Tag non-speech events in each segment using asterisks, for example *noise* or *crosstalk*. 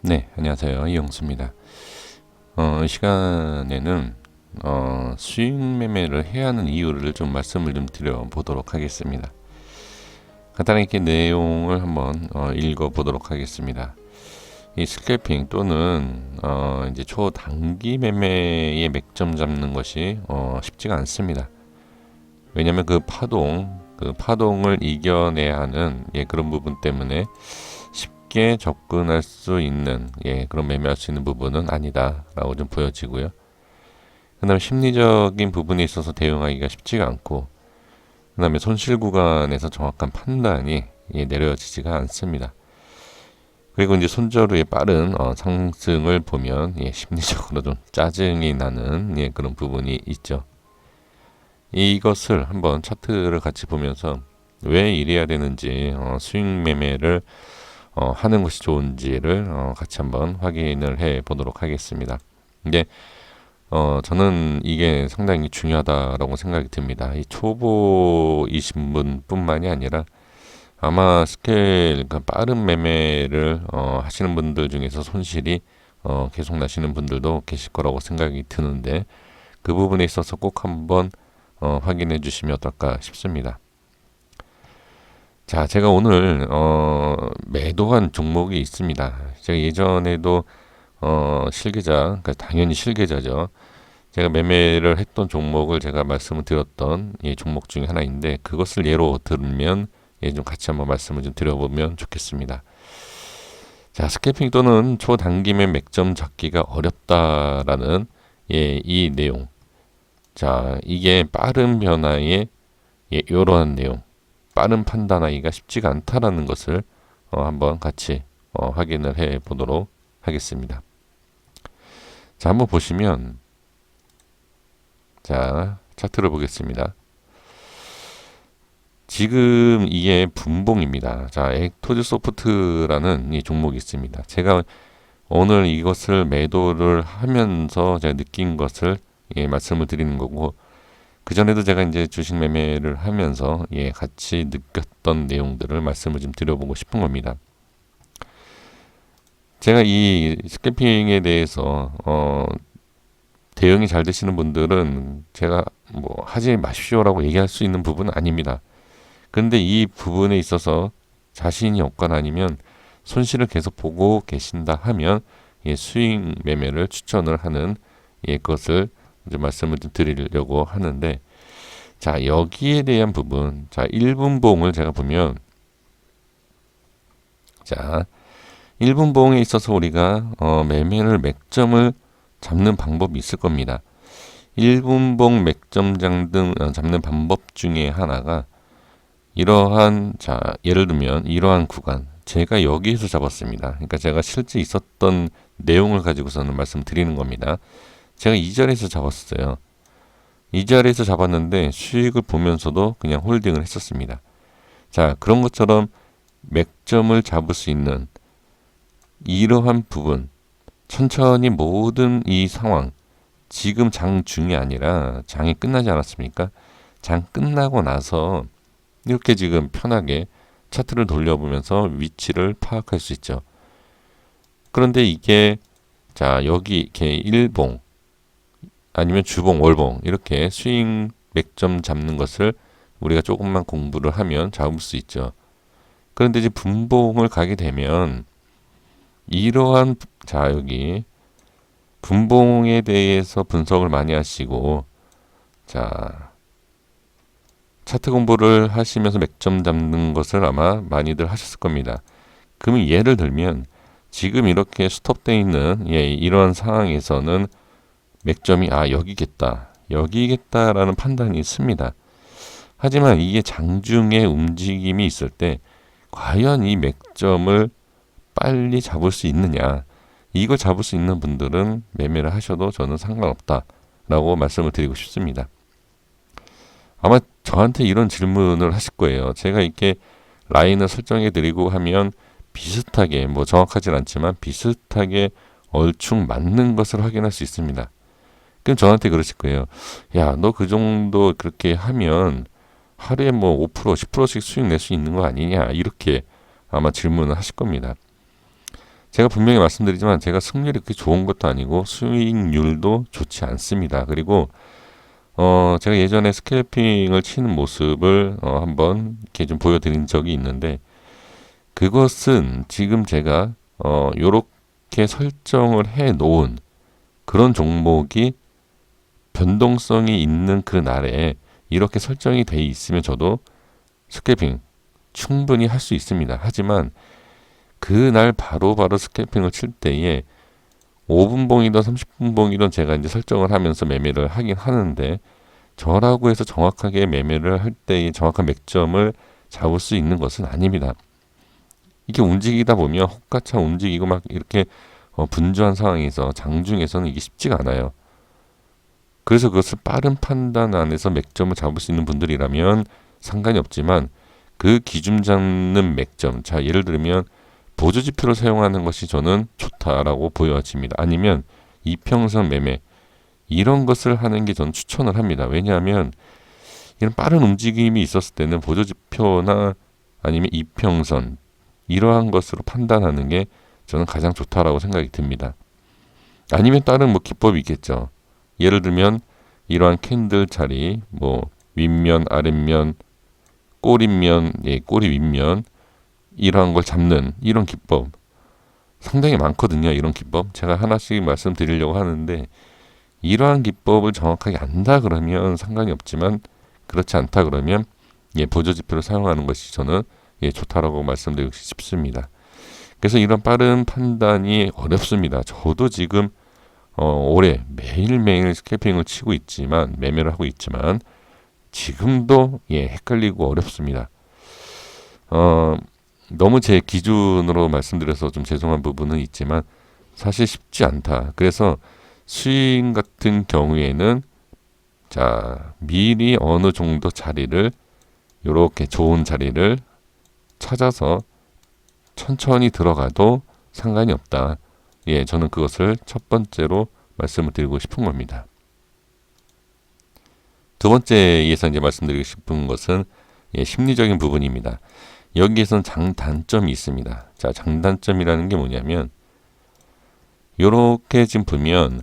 네, 안녕하세요. 이영수입니다. 어, 이 시간에는 어, 수익 매매를 해야 하는 이유를 좀 말씀을 좀 드려보도록 하겠습니다. 간단하게 내용을 한번 어, 읽어보도록 하겠습니다. 이 스캘핑 또는 어, 이제 초단기 매매의 맥점 잡는 것이 어, 쉽지가 않습니다. 왜냐하면 그 파동, 그 파동을 이겨내야 하는 예, 그런 부분 때문에 쉽게 접근할 수 있는 예, 그런 매매할 수 있는 부분은 아니다라고 좀 보여지고요. 그다음에 심리적인 부분에 있어서 대응하기가 쉽지가 않고 그다음에 손실 구간에서 정확한 판단이 예, 내려지지가 않습니다. 그리고 이제 손절 후에 빠른 어, 상승을 보면 예, 심리적으로 좀 짜증이 나는 예, 그런 부분이 있죠. 이것을 한번 차트를 같이 보면서 왜 이래야 되는지 어, 수익 매매를 어, 하는 것이 좋은지를 어, 같이 한번 확인을 해 보도록 하겠습니다. 이제 어, 저는 이게 상당히 중요하다라고 생각이 듭니다. 이 초보이신 분뿐만이 아니라 아마 스케일 그러니까 빠른 매매를 어, 하시는 분들 중에서 손실이 어, 계속 나시는 분들도 계실 거라고 생각이 드는데 그 부분에 있어서 꼭 한번 어, 확인해 주시면 어떨까 싶습니다. 자, 제가 오늘 어, 매도한 종목이 있습니다. 제가 예전에도 어, 실계좌, 그러니까 당연히 실계좌죠. 제가 매매를 했던 종목을 제가 말씀을 드렸던 예, 종목 중에 하나인데 그것을 예로 들면 예, 좀 같이 한번 말씀을 좀 드려보면 좋겠습니다. 자, 스캐핑 또는 초단기매 맥점 잡기가 어렵다라는 예, 이 내용. 자, 이게 빠른 변화의 예, 이러한 내용. 빠른 판단하기가 쉽지가 않다라는 것을 어, 한번 같이 어, 확인을 해 보도록 하겠습니다. 자, 한번 보시면 자, 차트를 보겠습니다. 지금 이게 분봉입니다. 자, 엑토즈 소프트라는 이 종목이 있습니다. 제가 오늘 이것을 매도를 하면서 제가 느낀 것을 예, 말씀을 드리는 거고 그 전에도 제가 이제 주식 매매를 하면서 예, 같이 느꼈던 내용들을 말씀을 좀 드려보고 싶은 겁니다. 제가 이 스캐핑에 대해서 어, 대응이 잘 되시는 분들은 제가 뭐 하지 마십시오라고 얘기할 수 있는 부분은 아닙니다. 근데 이 부분에 있어서 자신이 없거나 아니면 손실을 계속 보고 계신다 하면 예, 수익 매매를 추천을 하는 예, 것을 좀 말씀을 좀 드리려고 하는데 자 여기에 대한 부분 자 1분봉을 제가 보면 자 1분봉에 있어서 우리가 어, 매매를 맥점을 잡는 방법이 있을 겁니다. 1분봉 맥점 장 등 어, 잡는 방법 중에 하나가 이러한 자 예를 들면 이러한 구간 제가 여기에서 잡았습니다. 그러니까 제가 실제 있었던 내용을 가지고서는 말씀드리는 겁니다. 제가 이 자리에서 잡았어요. 이 자리에서 잡았는데 수익을 보면서도 그냥 홀딩을 했었습니다. 자, 그런 것처럼 맥점을 잡을 수 있는 이러한 부분, 천천히 모든 이 상황, 지금 장 중이 아니라 장이 끝나지 않았습니까? 장 끝나고 나서 이렇게 지금 편하게 차트를 돌려보면서 위치를 파악할 수 있죠. 그런데 이게 자 여기 이렇게 일봉 아니면 주봉, 월봉 이렇게 스윙 맥점 잡는 것을 우리가 조금만 공부를 하면 잡을 수 있죠. 그런데 이제 분봉을 가게 되면 이러한 자 여기 분봉에 대해서 분석을 많이 하시고 자 차트 공부를 하시면서 맥점 잡는 것을 아마 많이들 하셨을 겁니다. 그러면 예를 들면 지금 이렇게 스톱되어 있는 예, 이러한 상황에서는 맥점이 아 여기겠다 여기겠다라는 판단이 있습니다. 하지만 이게 장중의 움직임이 있을 때 과연 이 맥점을 빨리 잡을 수 있느냐 이걸 잡을 수 있는 분들은 매매를 하셔도 저는 상관없다라고 말씀을 드리고 싶습니다. 아마 저한테 이런 질문을 하실 거예요. 제가 이렇게 라인을 설정해 드리고 하면 비슷하게 뭐 정확하진 않지만 비슷하게 얼충 맞는 것을 확인할 수 있습니다. 그럼 저한테 그러실 거예요. 야, 너 그 정도 그렇게 하면 하루에 뭐 5%, 10%씩 수익 낼 수 있는 거 아니냐? 이렇게 아마 질문을 하실 겁니다. 제가 분명히 말씀드리지만 제가 승률이 그렇게 좋은 것도 아니고 수익률도 좋지 않습니다. 그리고 어 제가 예전에 스캘핑을 치는 모습을 어 한번 이렇게 좀 보여드린 적이 있는데 그것은 지금 제가 어 요렇게 설정을 해 놓은 그런 종목이 변동성이 있는 그 날에 이렇게 설정이 돼 있으면 저도 스캘핑 충분히 할 수 있습니다. 하지만 그날 바로바로 스캘핑을 칠 때에 5분 봉이든 30분 봉이든 제가 이제 설정을 하면서 매매를 하긴 하는데 저라고 해서 정확하게 매매를 할 때의 정확한 맥점을 잡을 수 있는 것은 아닙니다. 이게 움직이다 보면 호가차 움직이고 막 이렇게 어, 분주한 상황에서 장중에서는 이게 쉽지가 않아요. 그래서 그것을 빠른 판단 안에서 맥점을 잡을 수 있는 분들이라면 상관이 없지만 그 기준 잡는 맥점, 자 예를 들면 보조 지표를 사용하는 것이 저는 좋다라고 보여집니다. 아니면 이평선 매매 이런 것을 하는 게 저는 추천을 합니다. 왜냐하면 이런 빠른 움직임이 있었을 때는 보조 지표나 아니면 이평선 이러한 것으로 판단하는 게 저는 가장 좋다라고 생각이 듭니다. 아니면 다른 뭐 기법이 있겠죠. 예를 들면 이러한 캔들 자리, 뭐 윗면, 아랫면, 꼬리면, 예, 꼬리 윗면 이러한 걸 잡는 이런 기법 상당히 많거든요. 이런 기법 제가 하나씩 말씀드리려고 하는데 이러한 기법을 정확하게 안다 그러면 상관이 없지만 그렇지 않다 그러면 예, 보조 지표를 사용하는 것이 저는 예, 좋다라고 말씀드리고 싶습니다. 그래서 이런 빠른 판단이 어렵습니다. 저도 지금 어, 올해 매일매일 스캐핑을 치고 있지만 매매를 하고 있지만 지금도 예, 헷갈리고 어렵습니다. 어, 너무 제 기준으로 말씀드려서 좀 죄송한 부분은 있지만 사실 쉽지 않다. 그래서 수익 같은 경우에는 자 미리 어느 정도 자리를 이렇게 좋은 자리를 찾아서 천천히 들어가도 상관이 없다. 예, 저는 그것을 첫 번째로 말씀을 드리고 싶은 겁니다. 두 번째에서 이제 말씀드리고 싶은 것은 예, 심리적인 부분입니다. 여기에서는 장단점이 있습니다. 자, 장단점이라는 게 뭐냐면 요렇게 지금 보면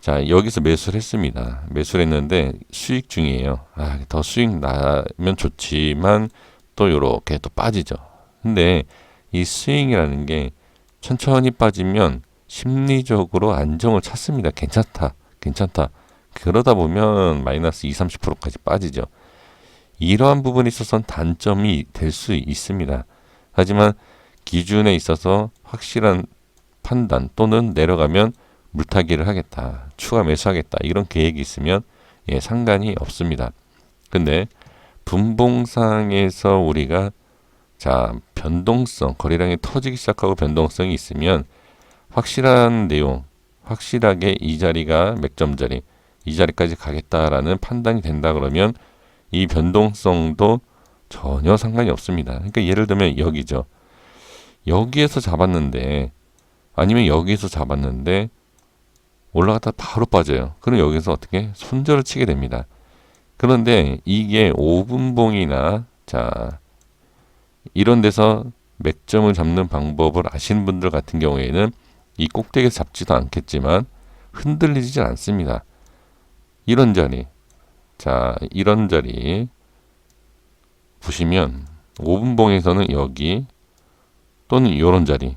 자, 여기서 매수를 했습니다. 매수를 했는데 수익 중이에요. 아, 더 수익 나면 좋지만 또 요렇게 또 빠지죠. 근데 이 스윙이라는 게 천천히 빠지면 심리적으로 안정을 찾습니다. 괜찮다. 괜찮다. 그러다 보면 마이너스 20, 30%까지 빠지죠. 이러한 부분에 있어서는 단점이 될 수 있습니다. 하지만 기준에 있어서 확실한 판단 또는 내려가면 물타기를 하겠다, 추가 매수하겠다 이런 계획이 있으면 예, 상관이 없습니다. 근데 분봉상에서 우리가 자 변동성 거래량이 터지기 시작하고 변동성이 있으면 확실한 내용, 확실하게 이 자리가 맥점 자리, 이 자리까지 가겠다라는 판단이 된다 그러면 이 변동성도 전혀 상관이 없습니다. 그러니까 예를 들면 여기죠. 여기에서 잡았는데 아니면 여기에서 잡았는데 올라갔다 바로 빠져요. 그럼 여기서 어떻게 손절을 치게 됩니다. 그런데 이게 5분봉이나 자 이런 데서 맥점을 잡는 방법을 아시는 분들 같은 경우에는 이 꼭대기에서 잡지도 않겠지만 흔들리지 않습니다. 이런 자리 자, 이런 자리 보시면 5분봉에서는 여기 또는 이런 자리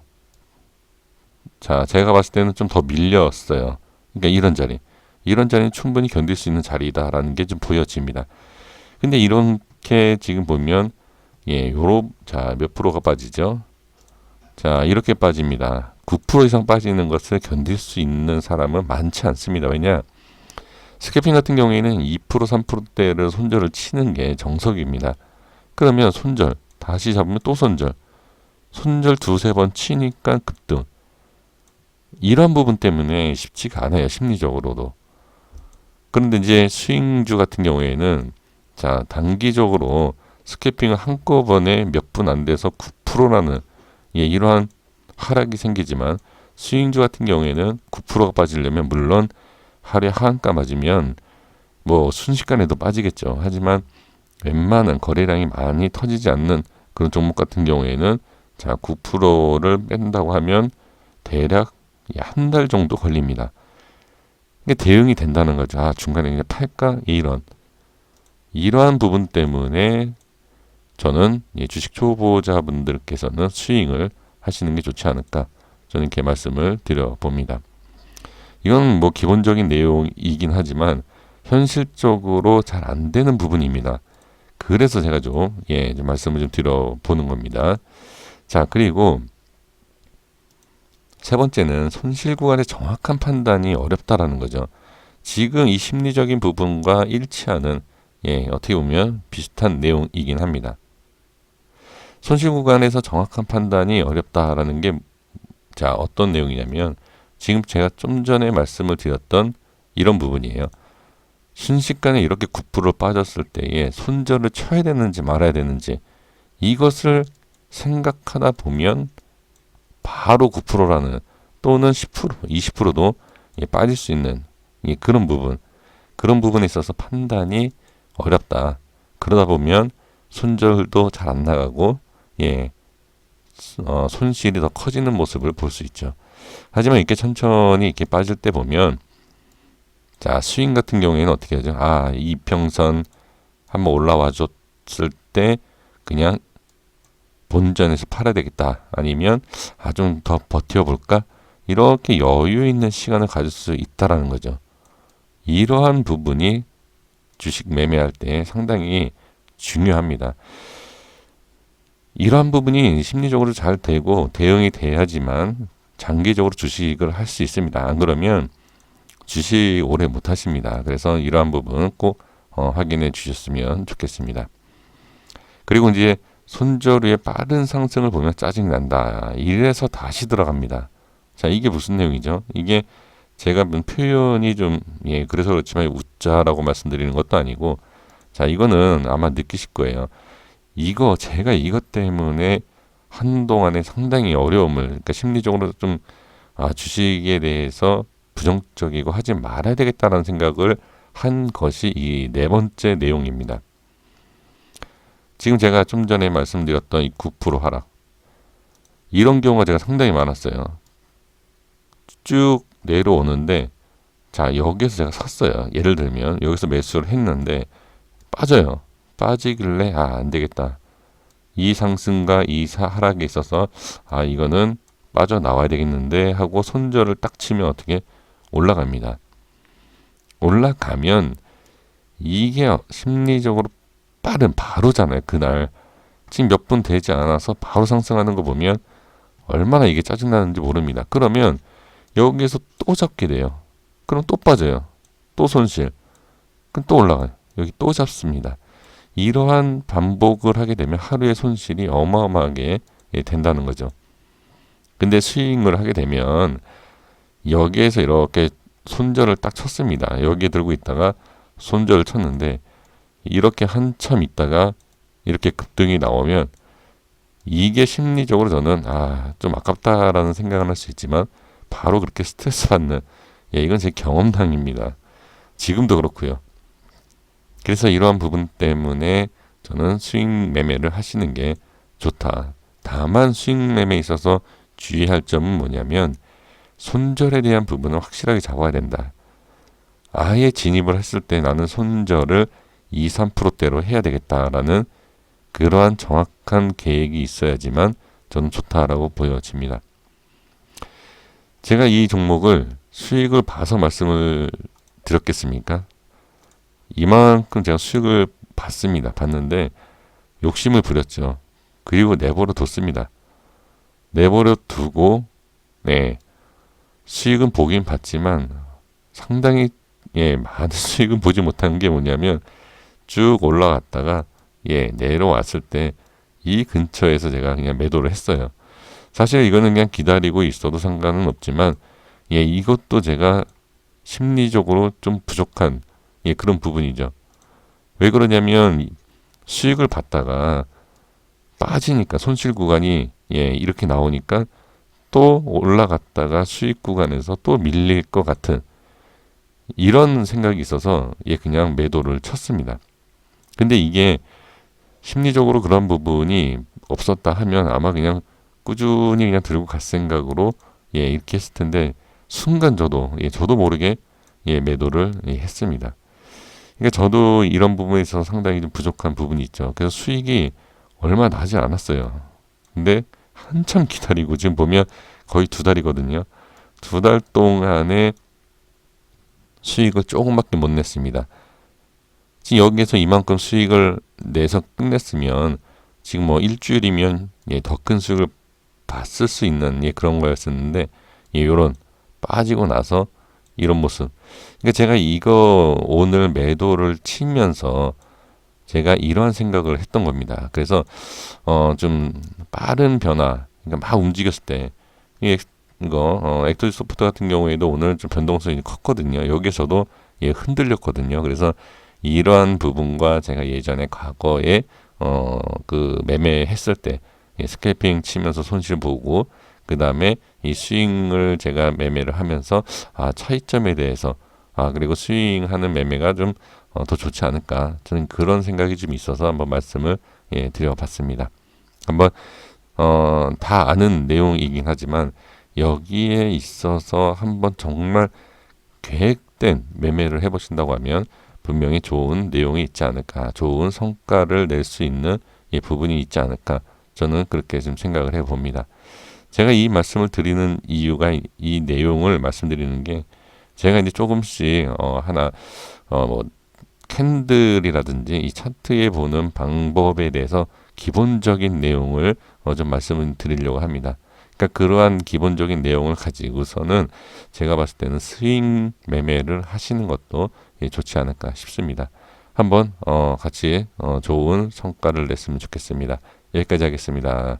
자, 제가 봤을 때는 좀 더 밀렸어요. 그러니까 이런 자리. 이런 자리는 충분히 견딜 수 있는 자리다라는 게 좀 보여집니다. 근데 이렇게 지금 보면 예, 요로 자, 몇 프로가 빠지죠? 자, 이렇게 빠집니다. 9% 이상 빠지는 것을 견딜 수 있는 사람은 많지 않습니다. 왜냐? 스캐핑 같은 경우에는 2% 3%대를 손절을 치는 게 정석입니다. 그러면 손절 다시 잡으면 또 손절 손절 두세 번 치니까 급등 이런 부분 때문에 쉽지가 않아요 심리적으로도 그런데 이제 스윙주 같은 경우에는 자 단기적으로 스캐핑을 한꺼번에 몇 분 안 돼서 9%라는 예, 이러한 하락이 생기지만 스윙주 같은 경우에는 9%가 빠지려면 물론 하루에 하한가 맞으면 뭐 순식간에도 빠지겠죠. 하지만 웬만한 거래량이 많이 터지지 않는 그런 종목 같은 경우에는 자, 9%를 뺀다고 하면 대략 한 달 정도 걸립니다. 이게 대응이 된다는 거죠. 아, 중간에 그냥 팔까? 이런. 이러한 부분 때문에 저는 예, 주식 초보자분들께서는 스윙을 하시는 게 좋지 않을까. 저는 이렇게 말씀을 드려봅니다. 이건 뭐 기본적인 내용이긴 하지만 현실적으로 잘 안 되는 부분입니다. 그래서 제가 좀, 예, 좀 말씀을 좀 드려보는 겁니다. 자, 그리고 세 번째는 손실 구간의 정확한 판단이 어렵다라는 거죠. 지금 이 심리적인 부분과 일치하는 예, 어떻게 보면 비슷한 내용이긴 합니다. 손실 구간에서 정확한 판단이 어렵다라는 게 자, 어떤 내용이냐면 지금 제가 좀 전에 말씀을 드렸던 이런 부분이에요. 순식간에 이렇게 9% 빠졌을 때에 손절을 쳐야 되는지 말아야 되는지 이것을 생각하다 보면 바로 9%라는 또는 10% 20%도 빠질 수 있는 그런 부분 그런 부분에 있어서 판단이 어렵다. 그러다 보면 손절도 잘 안 나가고 예 어, 손실이 더 커지는 모습을 볼 수 있죠. 하지만 이렇게 천천히 이렇게 빠질 때 보면 자 스윙 같은 경우에는 어떻게 하죠? 아 이평선 한번 올라와 줬을 때 그냥 본전에서 팔아야 되겠다. 아니면 아 좀 더 버텨볼까? 이렇게 여유 있는 시간을 가질 수 있다라는 거죠. 이러한 부분이 주식 매매할 때 상당히 중요합니다. 이러한 부분이 심리적으로 잘 되고 대응이 돼야지만 장기적으로 주식을 할 수 있습니다. 안 그러면 주식 오래 못 하십니다. 그래서 이러한 부분 꼭 어, 확인해 주셨으면 좋겠습니다. 그리고 이제 손절 후에 빠른 상승을 보면 짜증 난다. 이래서 다시 들어갑니다. 자, 이게 무슨 내용이죠? 이게 제가 표현이 좀, 예, 그래서 그렇지만 웃자라고 말씀드리는 것도 아니고, 자, 이거는 아마 느끼실 거예요. 이거, 제가 이것 때문에 한동안에 상당히 어려움을, 그러니까 심리적으로 좀, 아, 주식에 대해서 부정적이고 하지 말아야 되겠다라는 생각을 한 것이 이 네 번째 내용입니다. 지금 제가 좀 전에 말씀드렸던 이 9% 하락. 이런 경우가 제가 상당히 많았어요. 쭉 내려오는데, 자, 여기서 제가 샀어요. 예를 들면, 여기서 매수를 했는데, 빠져요. 빠지길래, 아, 안 되겠다. 이 상승과 이 하락에 있어서, 아, 이거는 빠져나와야 되겠는데, 하고 손절을 딱 치면 어떻게 올라갑니다. 올라가면, 이게 심리적으로 빠른 바로잖아요. 그날 지금 몇 분 되지 않아서 바로 상승하는 거 보면 얼마나 이게 짜증나는지 모릅니다. 그러면 여기에서 또 잡게 돼요. 그럼 또 빠져요. 또 손실. 그럼 또 올라가요. 여기 또 잡습니다. 이러한 반복을 하게 되면 하루의 손실이 어마어마하게 예, 된다는 거죠. 근데 스윙을 하게 되면 여기에서 이렇게 손절을 딱 쳤습니다. 여기에 들고 있다가 손절을 쳤는데 이렇게 한참 있다가 이렇게 급등이 나오면 이게 심리적으로 저는 아 좀 아깝다라는 생각을 할 수 있지만 바로 그렇게 스트레스 받는 예, 이건 제 경험담입니다. 지금도 그렇고요. 그래서 이러한 부분 때문에 저는 수익 매매를 하시는 게 좋다. 다만 수익 매매에 있어서 주의할 점은 뭐냐면 손절에 대한 부분은 확실하게 잡아야 된다. 아예 진입을 했을 때 나는 손절을 2, 3%대로 해야 되겠다라는 그러한 정확한 계획이 있어야지만 저는 좋다라고 보여집니다. 제가 이 종목을 수익을 봐서 말씀을 드렸겠습니까? 이만큼 제가 수익을 봤습니다. 봤는데 욕심을 부렸죠. 그리고 내버려 뒀습니다. 내버려 두고 네 수익은 보긴 봤지만 상당히 예 많은 *laughs* 수익은 보지 못한 게 뭐냐면 쭉 올라갔다가 예 내려왔을 때 이 근처에서 제가 그냥 매도를 했어요. 사실 이거는 그냥 기다리고 있어도 상관은 없지만 예 이것도 제가 심리적으로 좀 부족한 예 그런 부분이죠. 왜 그러냐면 수익을 받다가 빠지니까 손실 구간이 예 이렇게 나오니까 또 올라갔다가 수익 구간에서 또 밀릴 것 같은 이런 생각이 있어서 예 그냥 매도를 쳤습니다. 근데 이게 심리적으로 그런 부분이 없었다 하면 아마 그냥 꾸준히 그냥 들고 갈 생각으로 예 이렇게 했을 텐데 순간 저도 예 저도 모르게 예 매도를 예, 했습니다. 그러니까 저도 이런 부분에 있어서 상당히 좀 부족한 부분이 있죠. 그래서 수익이 얼마 나지 않았어요. 근데 한참 기다리고 지금 보면 거의 두 달이거든요. 두 달 동안에 수익을 조금밖에 못 냈습니다. 지금 여기에서 이만큼 수익을 내서 끝냈으면 지금 뭐 일주일이면 예, 더 큰 수익을 봤을 수 있는 예, 그런 거였었는데 예, 요런 빠지고 나서 이런 모습. 그러니까 제가 이거 오늘 매도를 치면서 제가 이러한 생각을 했던 겁니다. 그래서 어 좀 빠른 변화, 그러니까 막 움직였을 때 이 이거 어 액토리 소프트 같은 경우에도 오늘 좀 변동성이 컸거든요. 여기서도 예 흔들렸거든요. 그래서 이러한 부분과 제가 예전에 과거에 어 그 매매했을 때 예, 스캘핑 치면서 손실 보고 그 다음에 이 스윙을 제가 매매를 하면서 아 차이점에 대해서 아 그리고 스윙하는 매매가 좀 어, 더 좋지 않을까 저는 그런 생각이 좀 있어서 한번 말씀을 예, 드려봤습니다. 한번 어, 다 아는 내용이긴 하지만 여기에 있어서 한번 정말 계획된 매매를 해보신다고 하면 분명히 좋은 내용이 있지 않을까, 좋은 성과를 낼 수 있는 예, 부분이 있지 않을까 저는 그렇게 좀 생각을 해봅니다. 제가 이 말씀을 드리는 이유가 이, 이 내용을 말씀드리는 게 제가 이제 조금씩 어 하나 어 뭐 캔들이라든지 이 차트에 보는 방법에 대해서 기본적인 내용을 어 좀 말씀을 드리려고 합니다. 그러니까 그러한 기본적인 내용을 가지고서는 제가 봤을 때는 스윙 매매를 하시는 것도 예, 좋지 않을까 싶습니다. 한번 어 같이 어 좋은 성과를 냈으면 좋겠습니다. 여기까지 하겠습니다.